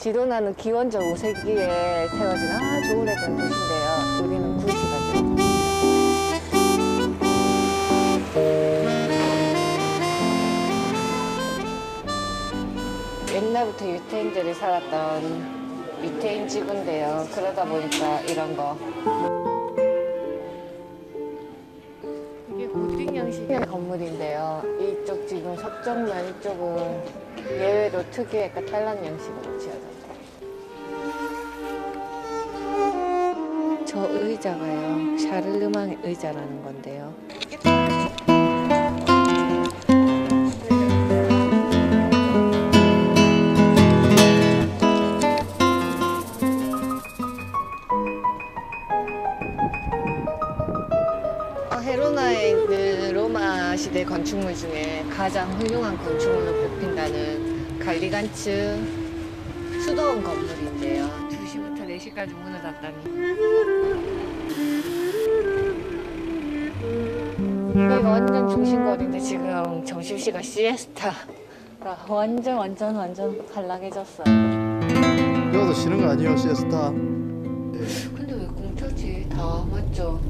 지도나는 기원전 5세기에 세워진 아주 오래된 도시인데요. 여기는 구시가죠. 옛날부터 유태인들이 살았던 유태인 지구인데요. 그러다 보니까 이런 거. 형식의 건물인데요. 이쪽 지금 서쪽면 이쪽은 예외로 특유의 까탈란 형식으로 지어졌어요. 저 의자가요. 샤를르망 의자라는 건데요. 어, 헤로나에 있는 로마 시대 건축물 중에 가장 훌륭한 건축물로 뽑힌다는 갈리간츠 수도원 건물인데요. 2시부터 4시까지 문을 닫다니. 여기가 완전 중심거리인데 지금 점심시간 시에스타가 완전 완전 완전 갈라해졌어요. 여기도 쉬는 거 아니에요 시에스타 근데 왜 공짜지? 다 맞죠?